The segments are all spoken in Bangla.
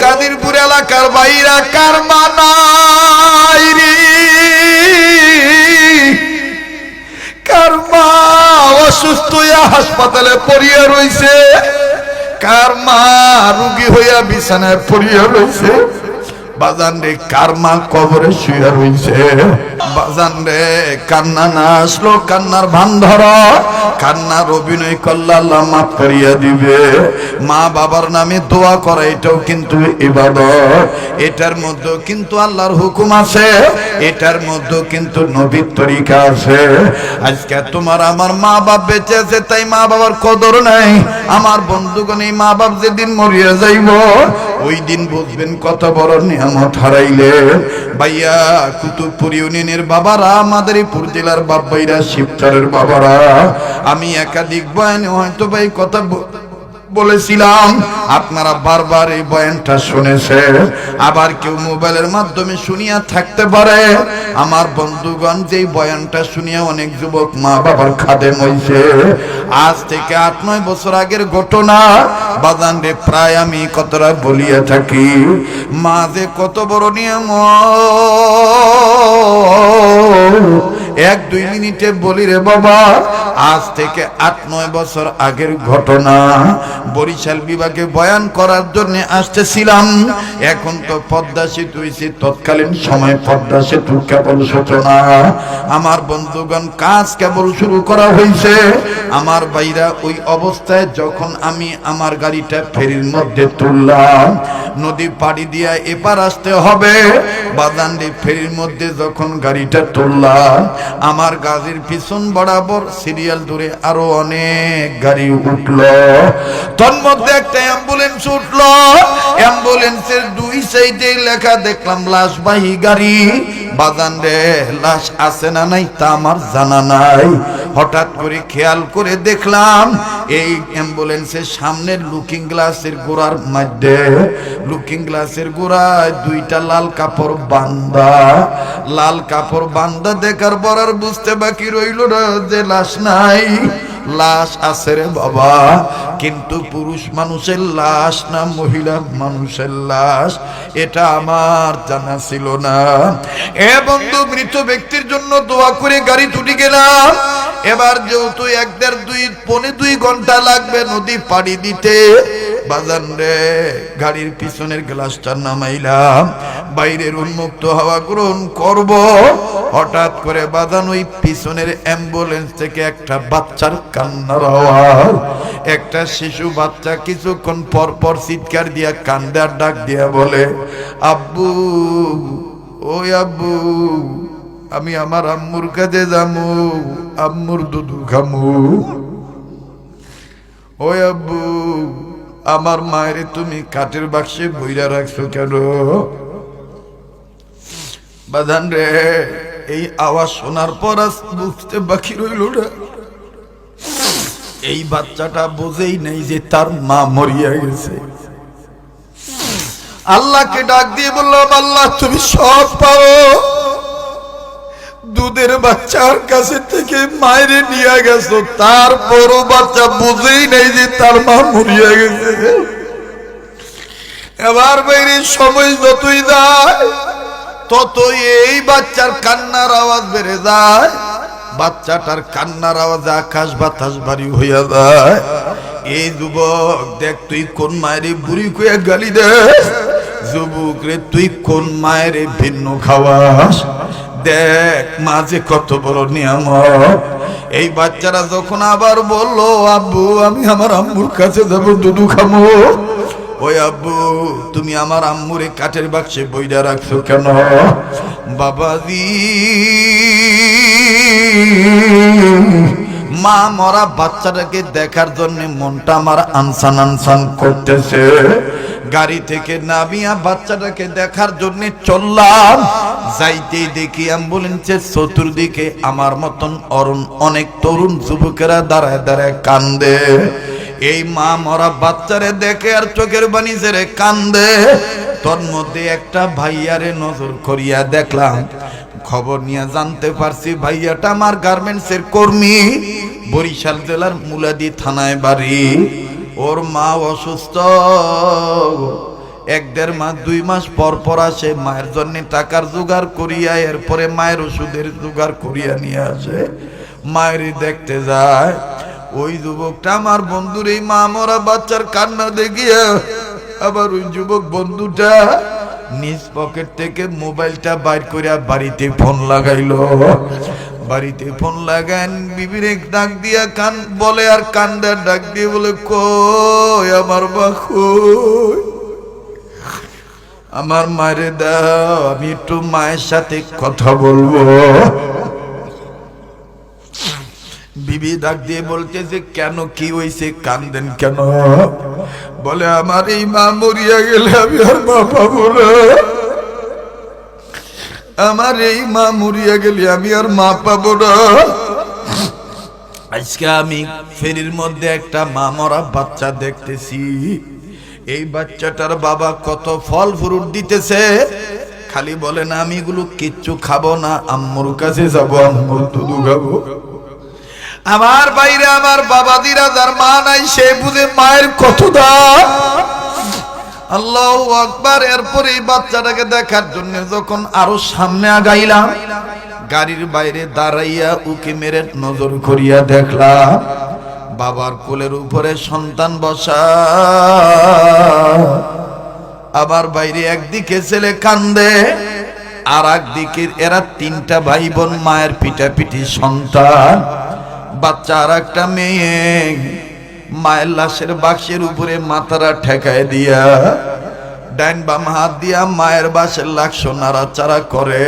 কাদিরপুর এলাকার বাইরা কার মানাই কার মা অসুস্থ হইয়া হাসপাতালে পড়িয়া রইছে? কার মা রুগী হইয়া বিছানায় পড়িয়া রইছে? বাজান রে, কার মা কবরে শুয়ে রইছে? বাজান রে, কান্না না আসলো, কান্নার ভান ধর কান্নার অভিনয় করলে আল্লাহ মাফ করিয়া দিবে। মা বাবার নামে দোয়া করা, এটাও কিন্তু ইবাদত। এটার মধ্যে কিন্তু আল্লাহর হুকুম আছে। এটার মধ্যে কিন্তু নবীর তরিকা আছে। আজকে তোমার আমার মা বাপ বেঁচে আছে, তাই মা বাবার কদর নাই। আমার বন্ধুগণ এই মা বাপ যেদিন মরিয়া যাইব ওই দিন বুঝবেন কত বড় নিয়ামত হারাইলে। ভাইয়া, কুতুবপুর ইউনিয়নের বাবারা মাদারীপুর জেলার বাবাইরা শিবচরের বাবারা, আমি একাধিক বয়ানে হয়তো ভাই কথা বলেছিলাম, আপনারা বারবার এই বয়ানটা শুনেছে আবার কেউ মোবাইলের মাধ্যমে শুনিয়া থাকতে পারে। আমার বন্ধুগণ, যেই বয়ানটা শুনিয়া অনেক যুবক মা বাবার খাদে হইছে আজ থেকে আট, নয় বছর আগের ঘটনা, বাজান প্রায় আমি কতটা বলিয়া থাকি। মা যে কত বড় নিয়ম এক, দুই মিনিটে বলি রে বাবা, আজ থেকে আট, নয় বছর আগের ঘটনা। বরিশাল বিভাগে বয়ান করার জন্য আসতেছিলাম। এখন তো পদ্মা সেতু তৎকালীন সময় পদ্মা সেতু কেবল সূচনা। আমার বন্ধুগণ, কাজ কেবল শুরু করা হয়েছে আমার বাইরা ওই অবস্থায় যখন আমি আমার গাড়িটা ফেরির মধ্যে তুললাম, নদী পাড়ি দিয়া এপার আসতে হবে। বাদান্ডি ফেরির মধ্যে যখন গাড়িটা তুললাম আমার গাড়ির পিছন বরাবর সিরিয়াল ধরে আরও অনেক গাড়ি উঠল। তন্মধ্যে একটা অ্যাম্বুলেন্স উঠল অ্যাম্বুলেন্সের দুই সাইডে লেখা দেখলাম লাশবাহী গাড়ি। বাজান রে, লাশ আছে না নাই তা আমার জানা নাই। হঠাৎ করে খেয়াল করে দেখলাম, এই অ্যাম্বুলেন্সের সামনের লুকিং গ্লাসের গোড়ার মধ্যে, লুকিং গ্লাসের গোড়ায় দুইটা লাল কাপড় বান্দা। লাল কাপড় বান্দা দেখার পর আর বুঝতে বাকি রইল না যে লাশ নাই। লাশ আছে রে বাবা। কিন্তু পুরুষ মানুষের লাশ না মহিলা মানুষের লাশ, এটা আমার জানা ছিল না। এ বন্ধু, মৃত ব্যক্তির জন্য দোয়া করে গাড়ি ছুটি গেলাম। এবার যেহেতু এক দেড় দুই, পনে দুই ঘণ্টা লাগবে নদী পাড়ি দিতে। বাজান রে, গাড়ির পিছনের গ্লাসটা নামাইলাম, বাইরের উন্মুক্ত হাওয়া গ্রহণ করব। হঠাৎ করে বাজান ওই পিছনের অ্যাম্বুলেন্স থেকে একটা বাচ্চার কান্নার আওয়াজ। একটা শিশু বাচ্চা কিছুক্ষণ পর পর চিৎকার দিয়া কান্দার ডাক দিয়া বলে, আব্বু ওই আব্বু, আমি আমার আম্মুর কাছে যামু, আম্মুর দুধু খামু। ওই আব্বু আমার মায়ের তুমি কাঠের বাক্সে বইরা রাখছো কেন? বাদান রে, এই আওয়াজ শোনার পর আজ বুঝতে বাকি রইল না। এই বাচ্চাটা বোঝেই নেই যে তার মা মরিয়া গেছে। আল্লাহকে ডাক দিয়ে বললাম, আল্লাহ, তুমি সব পাও। দুধের বাচ্চার কাছে থেকে মায়েরে নিয়ে গেছো। তারপরও বাচ্চা বুঝেই নেই যে তার মা মরিয়া গেছে। এবার বাইরে সময় যতই যায়, ততই এই বাচ্চার কান্নার আওয়াজ বেড়ে যায়। বাচ্চাটার কান্নার আওয়াজে আকাশ বাতাস বাড়ি হইয়া যায়। এই যুবক, দেখ তুই কোন মায়ের বুড়ি কুয়া গালি দে যুবক রে, তুই কোন মায়ের ভিন্ন খাওয়াস? দেখ, মাঝে কত বড় নিয়ম এই বাচ্চারা যখন আবার বলল, আব্বু, আমি আমার আম্মুর কাছে যাব, দুধু খামো। ওই আব্বু, তুমি আমার আম্মুরে কাঠের বাক্সে বইটা রাখছো কেন? বাবাজি, মা মরা বাচ্চাটাকে দেখার জন্য মনটা আমার আনসান আনসান করতেছে। গাড়ি থেকে নামিয়া বাচ্চাটাকে দেখার জন্য চললাম। যাইতেই দেখি অ্যাম্বুলেন্সের চতুর্দিকে আমার মতন অরুণ, অনেক তরুণ যুবকেরা দাঁড়ায় দাঁড়ায় কান্দে। এই মা মরা বাচ্চারে দেখে আর চোখের বাণী ছেড়ে কান্দে। তোর মধ্যে একটা ভাইয়ারে নজর করিয়া দেখলাম। খবর নিয়ে জানতে পারছি ভাইয়াটা আমার গার্মেন্টসের কর্মী। বরিশাল জেলার মুলাদি থানায় বাড়ি। ওর মা অসুস্থ। এক দেড় মাস, দুই মাস পর পর আসে, মায়ের জন্য টাকার জোগাড় করিয়া, এরপরে মায়ের ওষুধের জোগাড় করিয়া নিয়ে আসে। মায়েরই দেখতে যায়, ওই যুবকটা আমার বন্ধুর এই মা মরা বাচ্চার কান্না দেখিয়া, আবার ওই যুবক বন্ধুটা নিজ পকেট থেকে মোবাইলটা বাইর করিয়া বাড়িতে ফোন লাগাইলো। বাড়িতে ফোন লাগান, বিবির ডাক দিয়া কান, বলে আর কান্দার ডাক দিয়ে বলে, কই আমার কই আমার মায়ের দাও, আমি একটু মায়ের সাথে কথা বলব। বিবি ডাক দিয়ে বলতেছে, কেন, কি হয়েছে কান্দেন কেন? বলে, আমার এই মা মরিয়া গেলে আমি আর মা পাবো না। আমার এই মা মরিয়া গেলে আমি আর মা পাবো না। আজকে আমি ফেরির মধ্যে একটা মা মরা বাচ্চা দেখতেছি। এই বাচ্চাটার বাবা কত ফল ফ্রুট দিতেছে। খালি বলে, না, আমি এগুলো কিচ্ছু খাব না। আম্মুর কাছে যাব, আম্মুর দুধু খাব। আমার বাইরে আমার বাবা দিরা যার মা নাই, সে বুঝে মায়ের কত দাম। আল্লাহ আকবার। এরপর বাচ্চাটাকে দেখার জন্য যখন আরও সামনে আগাইলাম, গাড়ির বাইরে দাঁড়াইয়া উকে মেরে নজর করিয়া দেখলাম, বাবার কোলের উপরে সন্তান বসা। আবার বাইরে একদিকে ছেলে কান্দে আর একদিকে এরা তিনটা ভাই বোন মায়ের পিঠি সন্তান, বাচ্চা আর একটা মেয়ে। মায়ের লাশের বাক্সের উপরে মাথারা ঠেকায় দিয়া, ডাইন বাম হাত দিয়া মায়ের বাসের লাক্ষ নাড়াচাড়া করে,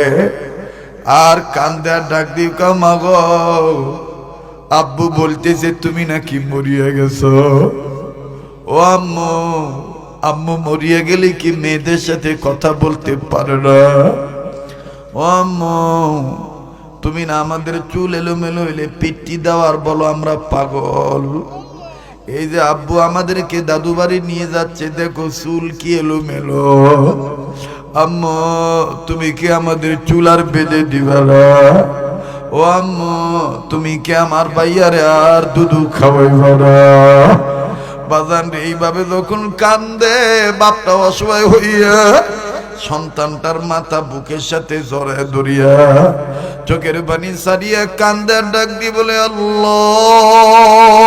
আর কান্দে আর ডাক দিও কামাগ আব্বু বলতেছে, তুমি নাকি মরিয়া গেছো? ও আম্মু আম্মু মরিয়া গেলে কি মেয়েদের সাথে কথা বলতে পারে না? ও আম্মু, তুমি না আমাদের চুল এলোমেলো হইলে পিটি দেওয়ার বলো আমরা পাগল। এই যে আব্বু আমাদেরকে দাদু বাড়ি নিয়ে যাচ্ছে, দেখো চুল কি এলো মেলো আম্মু, তুমি কি আমাদের চুল আর বেঁধে দিবা না? ও আম্মু, তুমি কি আমার ভাইয়ারে আর দুধু খাওয়াইবা না? বাজান এইভাবে যখন কান্দে বাপটা অসহায় হইয়া সন্তানটার মাথা বুকের সাথে জড়ায় ধরিয়া চোখের পানি সারিয়া কান্দার ডাক দি বলে, আল্লাহ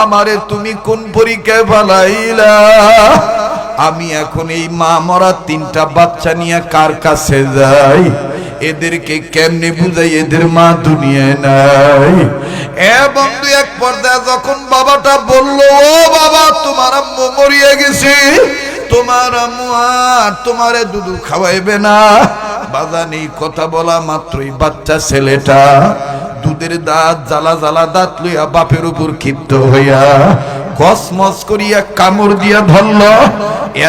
আমারে তুমি কোন পরীক্ষায় ভালাইলা আমি এখন এই মা মরা তিনটা বাচ্চা নিয়ে কার কাছে যাই? এদেরকে কেমনে বুঝাই? এদের মা দুনিয়ায় নাই। এ বন্ধু, এক পর্যায়ে যখন বাবাটা বলল, ও বাবা, তোমার আম্মু মরিয়ে গেছে। তোমার আম্মু আর তোমারে দুধু খাওয়াইবে না। বাজানি কথা বলা মাত্রই বাচ্চা ছেলেটা দুধের দাঁত, জ্বালা জ্বালা দাঁত লইয়া বাপের উপর ক্ষিপ্ত হইয়া কসমস করিয়া কামড় দিয়া ধরল।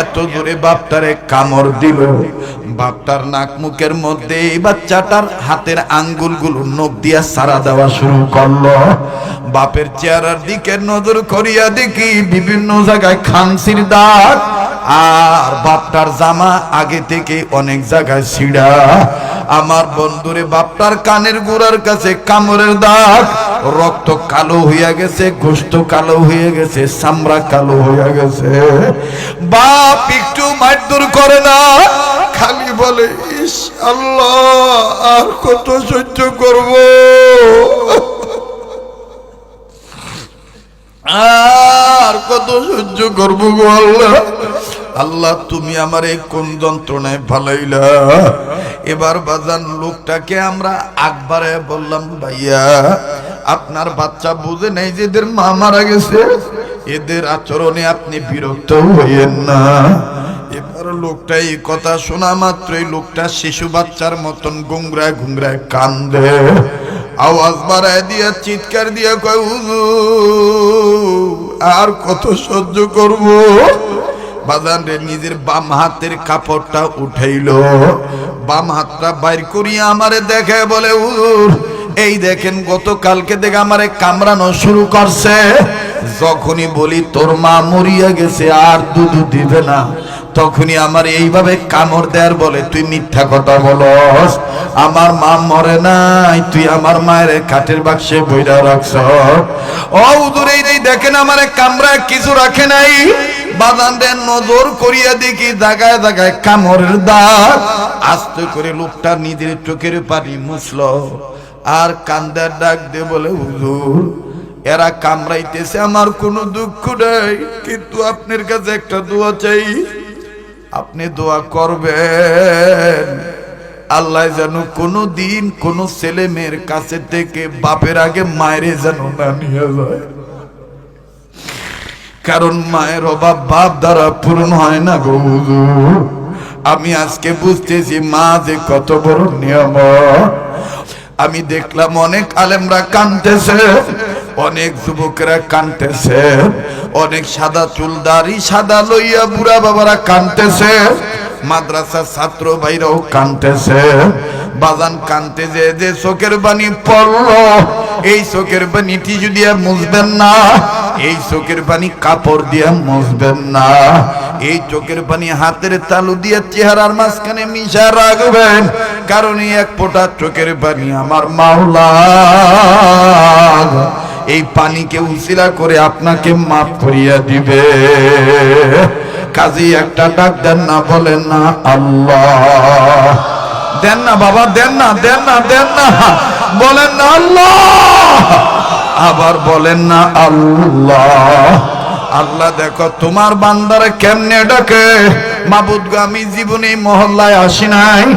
এত জোরে বাপটারে কামড় দিল। বাপটার নাক মুখের মধ্যে এই বাচ্চাটার হাতের আঙ্গুলগুলো নখ দিয়া সারা দেওয়া শুরু করল। বাপের চেহারার দিকে নজর করিয়া দেখি বিভিন্ন জায়গায় খানসির দাগ আর বাপটার জামা আগে থেকে অনেক জায়গায় ছিড়া। আমার বন্ধুরে বাপটার কানের গোড়ার কাছে কামড়ের দাগ। রক্ত কালো হইয়া গেছে, গোস্ত কালো হয়ে গেছে, চামড়া কালো হইয়া গেছে। বাপ একটু মারধর করে না, খালি বলে ইস আল্লাহ, আর কত সহ্য করব? আর কত সহ্য করব গো আল্লাহ? আল্লাহ, তুমি আমার এই কোন যন্ত্রণায় ভালাইলা এবার বাজান লোকটাকে আমরা আকবারে বললাম, ভাইয়া, আপনার বাচ্চা বুঝে নেই যে এদের মা মারা গেছে। এদের আচরণে আপনি বিরক্ত হইয়েন না। এবার লোকটা এই কথা শোনা মাত্রই লোকটা শিশু বাচ্চার মতন গুংরায় গুংরায় কান্দে। আওয়াজ বাড়ায় দিয়া, চিৎকার দিয়া কয় উজু আর কত সহ্য করব? বাজান রে নিজের বাম হাতের কাপড়টা উঠাইল। বাম হাতটা বাইর করিয়া আমারে দেখে বলে উজুর এই দেখেন গতকালকে দেখে আমারে কামড়ানো শুরু করছে। যখনই বলি, তোর মা মরিয়া গেছে, আর দুধ দিবে না। তখনই আমার এইভাবে কামড় দেয়ার বলে, তুই মিথ্যা কথা বলস, আমার মা মরে নাই, তুই আমার মায়ের কাঠের বাক্সে বইরা রাখছ। ও দূরে দেখেন আমার কামরা কিছু রাখে নাই। বাদানদের নজর করিয়া দেখি জাগায় জাগায় কামড়ের দাগ। আস্তে করে লোকটা নিজের চোখের পানি মুছল। আর কান্দার ডাক দে বলে, হুজুর এরা কামড়াইতেছে, আমার কোনো দুঃখ নাই, কিন্তু আপনার কাছে একটা দোয়া চাই। আপনি দোয়া করবেন, আল্লাহ যেন কোনো দিন কোন ছেলে মেয়ের কাছে থেকে বাপের আগে মায়ের যেন না নিয়ে যায়। কারণ মায়ের অভাব বাপ দ্বারা পূরণ হয় না গো আমি আজকে বুঝতেছি মা যে কত বড় নিয়ম আমি দেখলাম অনেক আলেমরা কানতেছে অনেক যুবকেরা কানতেছে, অনেক সাদা চুল দাড়ি সাদা লইয়া বুড়া বাবারা কানতেছে মাদ্রাসার ছাত্র ভাইরাও কানতেছে। বাজান কানতে যে যে চোখের বাণী পড়ল, এই চোখের বাণীটি যদি মুছবেন না, এই চোখের পানি কাপড় দিয়ে মুছবেন না। এই চোখের পানি হাতের তালু দিয়ে চেহারার মাঝখানে মিশা রাখবেন, কারণ এক ফোঁটা চোখের পানি আমার মাওলা। এই পানিকে উচিলা করে আপনাকে মাফ করিয়া দিবে। কাজী একটা ডাক দেন না, বলেন না, আল্লাহ। দেন না বাবা, দেন না দেন না দেন না। বলেন না, আল্লাহ। আবার বলেন না, আল্লাহ। আল্লাহ, দেখো, তোমার বান্দারে কেমনে ডাকে? মাবুদ আমি জীবনে মহল্লায় আসি নাই।